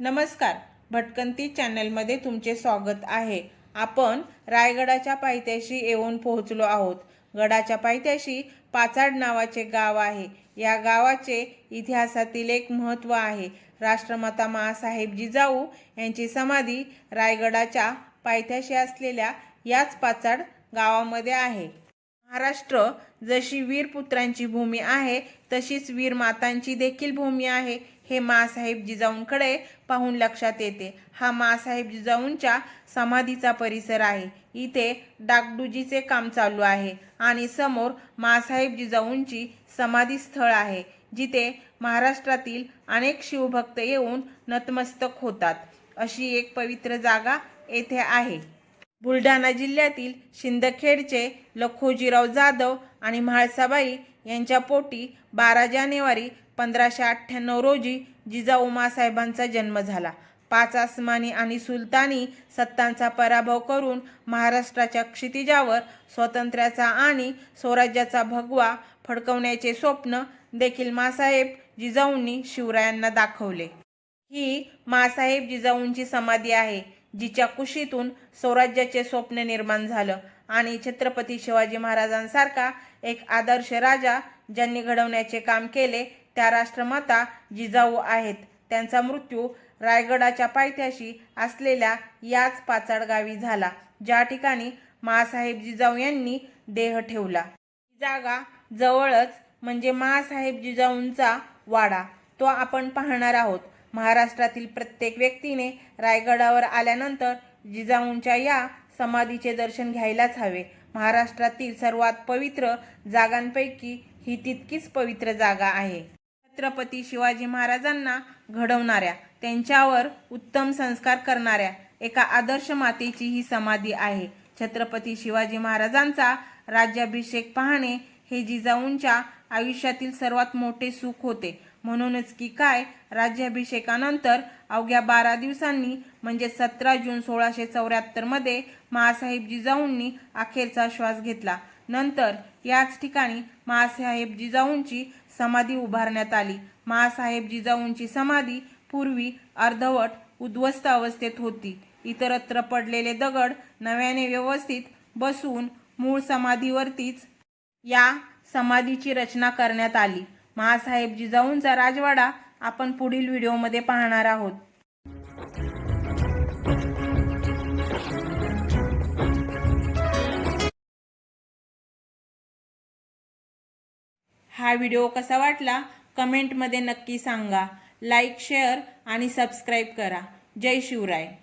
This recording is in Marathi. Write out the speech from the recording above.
नमस्कार. भटकंती चॅनलमध्ये तुमचे स्वागत आहे. आपण रायगडाच्या पायथ्याशी येऊन पोहोचलो आहोत. गडाच्या पायथ्याशी पाचाड नावाचे गाव आहे. या गावाचे इतिहासातील एक महत्त्व आहे. राष्ट्रमाता मासाहेब जिजाऊ यांची समाधी रायगडाच्या पायथ्याशी असलेल्या याच पाचाड गावामध्ये आहे. महाराष्ट्र जशी वीरपुत्रांची भूमी आहे तशीच वीर मातांची देखील भूमी आहे. हे मासाहेब जिजाऊंकडे पाहून लक्षात येते. हा मासाहेब जिजाऊंच्या समाधीचा परिसर आहे. इथे डागडुजीचे काम चालू आहे आणि समोर मासाहेब जिजाऊंची समाधी स्थळ आहे जिथे महाराष्ट्रातील अनेक शिवभक्त येऊन नतमस्तक होतात. अशी एक पवित्र जागा येथे आहे. बुलढाणा जिल्ह्यातील शिंदखेडचे लखोजीराव जाधव आणि म्हाळसाबाई यांच्या पोटी बारा जानेवारी पंधराशे अठ्ठ्याण्णव रोजी जिजाऊ मासाहेबांचा जन्म झाला. पाच आसमानी आणि सुलतानी सत्तांचा पराभव करून महाराष्ट्राच्या क्षितिजावर स्वातंत्र्याचा आणि स्वराज्याचा भगवा फडकवण्याचे स्वप्न देखील मासाहेब जिजाऊंनी शिवरायांना दाखवले. ही मासाहेब जिजाऊंची समाधी आहे. जिच्या कुशीतून स्वराज्याचे स्वप्न निर्माण झालं. आणि छत्रपती शिवाजी महाराजांसारखा एक आदर्श राजा ज्यांनी घडवण्याचे काम केले त्या राष्ट्रमाता जिजाऊ आहेत. त्यांचा मृत्यू रायगडाच्या पायथ्याशी असलेल्या याच पाचाड गावी झाला ज्या ठिकाणी महासाहेब जिजाऊ यांनी देह ठेवला. जागा जवळच म्हणजे महासाहेब जिजाऊंचा वाडा तो आपण पाहणार आहोत. महाराष्ट्रातील प्रत्येक व्यक्तीने रायगडावर आल्यानंतर जिजाऊंच्या या समाधीचे दर्शन घ्यायलाच हवे. महाराष्ट्रातील सर्वात पवित्र जागांपैकी ही तितकीच पवित्र जागा आहे. छत्रपती शिवाजी महाराजांना घडवणाऱ्या त्यांच्यावर उत्तम संस्कार करणाऱ्या एका आदर्श मातेची ही समाधी आहे. छत्रपती शिवाजी महाराजांचा राज्याभिषेक पाहणे हे जिजाऊंच्या आयुष्यातील सर्वात मोठे सुख होते. म्हणूनच की काय? राज्याभिषेकानंतर अवघ्या बारा दिवसांनी म्हणजे सतरा जून सोळाशे चौऱ्याहत्तरमध्ये महासाहेब जिजाऊंनी अखेरचा श्वास घेतला. नंतर याच ठिकाणी महासाहेब जिजाऊंची समाधी उभारण्यात आली. महासाहेब जिजाऊंची समाधी पूर्वी अर्धवट उद्ध्वस्त अवस्थेत होती. इतरत्र पडलेले दगड नव्याने व्यवस्थित बसून मूळ समाधीवरतीच या समाधीची रचना करण्यात आली. महासाहेब जिजाऊंचा राजवाडा आपण पुढील व्हिडिओमध्ये पाहणार आहोत. हा व्हिडिओ कसा वाटला? कमेंटमध्ये नक्की सांगा. लाईक शेअर आणि सबस्क्राईब करा. जय शिवराय.